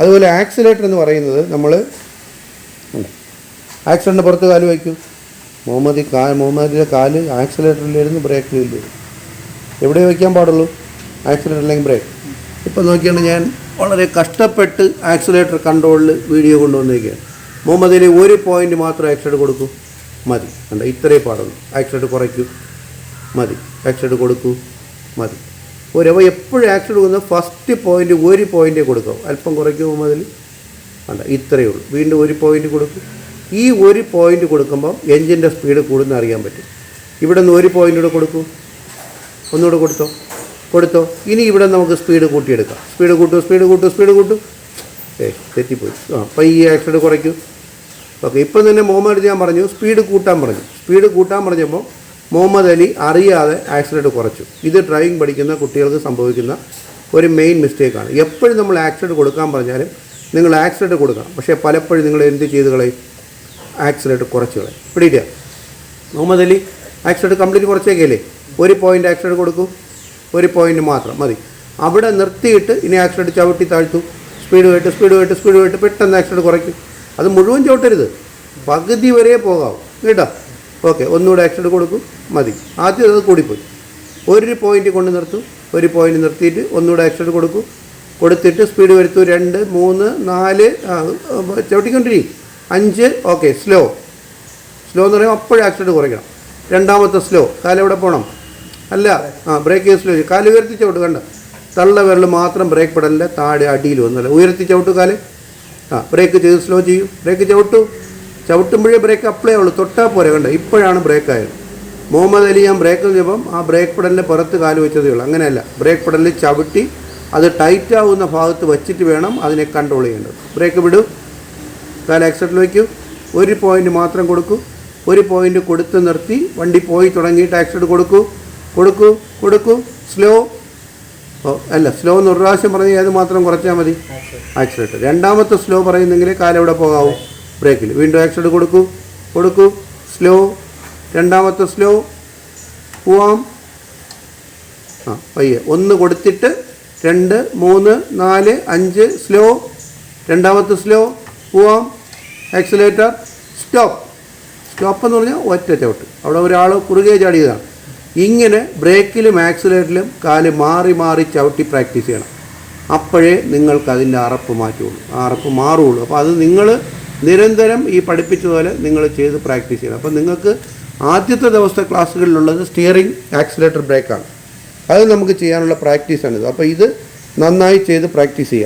അതുപോലെ ആക്സിലേറ്റർ എന്ന് പറയുന്നത് നമ്മൾ ആക്സിലേറ്ററിന്റെ പുറത്ത് കാൽ വയ്ക്കും. മുഹമ്മദ് കാ മുഹമ്മദിന്റെ കാൽ ആക്സിലേറ്ററിലിരുന്ന് ബ്രേക്കിലില്ല എവിടെ വയ്ക്കാൻ പാടുള്ളൂ? ആക്സിലേറ്റർ അല്ലെങ്കിൽ ബ്രേക്ക് ഇപ്പം നോക്കിയാണ് ഞാൻ വളരെ കഷ്ടപ്പെട്ട് ആക്സിലേറ്റർ കൺട്രോളിൽ വീഡിയോ കൊണ്ടുവന്നിരിക്കുകയാണ് മുഹമ്മദിൽ ഒരു പോയിന്റ് മാത്രം ആക്സിലേറ്റർ കൊടുക്കൂ മതി. കണ്ട? ഇത്രേ പാടുള്ളൂ. ആക്സിലേറ്റർ കുറയ്ക്കൂ മതി. ആക്സിലേറ്റർ കൊടുക്കൂ മതി. ഒരു അപ്പോൾ എപ്പോഴും ആക്ഷൻ കൊടുക്കുന്ന ഫസ്റ്റ് പോയിന്റ് ഒരു പോയിന്റ് കൊടുക്കും. അല്പം കുറയ്ക്കൂ അതിൽ? വേണ്ട ഇത്രയേ ഉള്ളൂ. വീണ്ടും ഒരു പോയിന്റ് കൊടുക്കും. ഈ ഒരു പോയിന്റ് കൊടുക്കുമ്പോൾ എൻജിന്റെ സ്പീഡ് കൂടുന്ന അറിയാൻ പറ്റും. ഇവിടെ നിന്ന് ഒരു പോയിന്റ് കൂടെ കൊടുക്കൂ. ഒന്നുകൂടെ കൊടുത്തോ? കൊടുത്തോ. ഇനി ഇവിടെ നമുക്ക് സ്പീഡ് കൂട്ടിയെടുക്കാം. സ്പീഡ് കൂട്ടൂ സ്പീഡ് കൂട്ടൂ സ്പീഡ് കൂട്ടൂ. ഏ തെറ്റിപ്പോയി. ആ അപ്പോൾ ഈ ആക്സിഡന്റ് കുറയ്ക്കും. ഓക്കെ ഇപ്പം തന്നെ മുഹമ്മദ് ഞാൻ പറഞ്ഞു സ്പീഡ് കൂട്ടാൻ പറഞ്ഞു. സ്പീഡ് കൂട്ടാൻ പറഞ്ഞപ്പോൾ മുഹമ്മദ് അലി അറിയാതെ ആക്സിഡന്റ് കുറച്ചു. ഇത് ഡ്രൈവിംഗ് പഠിക്കുന്ന കുട്ടികൾക്ക് സംഭവിക്കുന്ന ഒരു മെയിൻ മിസ്റ്റേക്കാണ് എപ്പോഴും നമ്മൾ ആക്സിഡന്റ് കൊടുക്കാൻ പറഞ്ഞാലും നിങ്ങൾ ആക്സിഡന്റ് കൊടുക്കണം. പക്ഷേ പലപ്പോഴും നിങ്ങൾ എന്ത് ചെയ്ത് കളയും? ആക്സിഡന്റ് കുറച്ച് കളയും. പിടിയില്ല മുഹമ്മദ് അലി ആക്സിഡന്റ് കംപ്ലീറ്റ് കുറച്ചേക്കല്ലേ? ഒരു പോയിന്റ് ആക്സിഡന്റ് കൊടുക്കൂ. ഒരു പോയിന്റ് മാത്രം മതി. അവിടെ നിർത്തിയിട്ട് ഇനി ആക്സിഡന്റ് ചവിട്ടി താഴ്ത്തു. സ്പീഡ് പോയിട്ട് സ്പീഡ് പോയിട്ട് സ്പീഡ് പോയിട്ട് പെട്ടെന്ന് ആക്സിഡന്റ് കുറയ്ക്കും. അത് മുഴുവൻ ചവിട്ടരുത്. പകുതി വരെ പോകാവും. കേട്ടോ? ഓക്കെ ഒന്നുകൂടെ ആക്സിഡന്റ് കൊടുക്കും മതി. ആദ്യം അത് കൂടിപ്പോയി. ഒരു പോയിന്റ് കൊണ്ട് നിർത്തും ഒരു പോയിന്റ് നിർത്തിയിട്ട് ഒന്നുകൂടെ ആക്സിഡന്റ് കൊടുക്കും. കൊടുത്തിട്ട് സ്പീഡ് വരുത്തും രണ്ട് മൂന്ന് നാല് ചവിട്ടിക്കൊണ്ടിരിക്കും. അഞ്ച് ഓക്കെ സ്ലോ സ്ലോ എന്ന് പറയുമ്പോൾ അപ്പോഴും ആക്സിഡന്റ് കുറയ്ക്കണം. രണ്ടാമത്തെ സ്ലോ കാലെവിടെ പോകണം അല്ല ആ ബ്രേക്ക് ചെയ്ത് സ്ലോ കാൽ ഉയർത്തി ചവിട്ട് കണ്ട? തള്ള വിരൽ മാത്രം ബ്രേക്ക് പെടലിന്റെ താഴെ അടിയിൽ ഒന്നല്ല ഉയർത്തി ചവിട്ടു കാൽ. ആ ബ്രേക്ക് ചെയ്ത് സ്ലോ ചെയ്യും. ബ്രേക്ക് ചവിട്ടു. ചവിട്ടുമ്പോഴേ ബ്രേക്ക് അപ്ലൈ ആവുള്ളൂ തൊട്ടാൽ പോരെ കണ്ട? ഇപ്പോഴാണ് ബ്രേക്ക് ആയത് മുഹമ്മദ് അലി ഞാൻ ബ്രേക്ക് ചെയ്യുമ്പം ആ ബ്രേക്ക് പെടലിന്റെ പുറത്ത് കാൽ വെച്ചതേ ഉള്ളൂ. അങ്ങനെയല്ല. ബ്രേക്ക് പെടലിൽ ചവിട്ടി അത് ടൈറ്റ് ആവുന്ന ഭാഗത്ത് വെച്ചിട്ട് വേണം അതിനെ കൺട്രോൾ ചെയ്യേണ്ടത്. ബ്രേക്ക് വിടൂ. കാല ആക്സിഡന്റിൽ വയ്ക്കൂ. ഒരു പോയിന്റ് മാത്രം കൊടുക്കൂ. ഒരു പോയിന്റ് കൊടുത്ത് നിർത്തി വണ്ടി പോയി തുടങ്ങിയിട്ട് ആക്സിഡന്റ് കൊടുക്കൂ. കൊടുക്കൂ. കൊടുക്കൂ. സ്ലോ. ഓ അല്ല സ്ലോ എന്ന് ഒരു പ്രാവശ്യം പറഞ്ഞ് ഏത് മാത്രം കുറച്ചാൽ മതി? ആക്സിഡന്റ്. രണ്ടാമത്തെ സ്ലോ പറയുന്നെങ്കിൽ കാലെവിടെ പോകാവൂ? ബ്രേക്കിൽ. വീണ്ടും ആക്സിഡന്റ് കൊടുക്കൂ. കൊടുക്കൂ. സ്ലോ. രണ്ടാമത്തെ സ്ലോ പോവാം. ആ പയ്യെ. ഒന്ന് കൊടുത്തിട്ട് രണ്ട് മൂന്ന് നാല് അഞ്ച് സ്ലോ രണ്ടാമത്തെ സ്ലോ പോവാം. ആക്സിലേറ്റർ സ്റ്റോപ്പ് സ്റ്റോപ്പ് എന്ന് പറഞ്ഞാൽ ഒറ്റ ചവിട്ട്. അവിടെ ഒരാൾ കുറുകെ ചാടിയതാണ്. ഇങ്ങനെ ബ്രേക്കിലും ആക്സിലേറ്ററിലും കാൽ മാറി മാറി ചവിട്ടി പ്രാക്ടീസ് ചെയ്യണം. അപ്പോഴേ നിങ്ങൾക്ക് അതിന്റെ അറപ്പ് മാറ്റുള്ളൂ. ആ അറപ്പ് മാറുള്ളൂ. അപ്പോൾ അത് നിങ്ങൾ നിരന്തരം ഈ പഠിപ്പിച്ചതുപോലെ നിങ്ങൾ ചെയ്ത് പ്രാക്ടീസ് ചെയ്യണം. അപ്പോൾ നിങ്ങൾക്ക് ആദ്യത്തെ ദിവസത്തെ ക്ലാസ്സുകളിലുള്ളത് സ്റ്റിയറിംഗ് ആക്സിലേറ്റർ ബ്രേക്കാണ് അത് നമുക്ക് ചെയ്യാനുള്ള പ്രാക്ടീസാണിത്. അപ്പോൾ ഇത് നന്നായി ചെയ്ത് പ്രാക്ടീസ് ചെയ്യാം.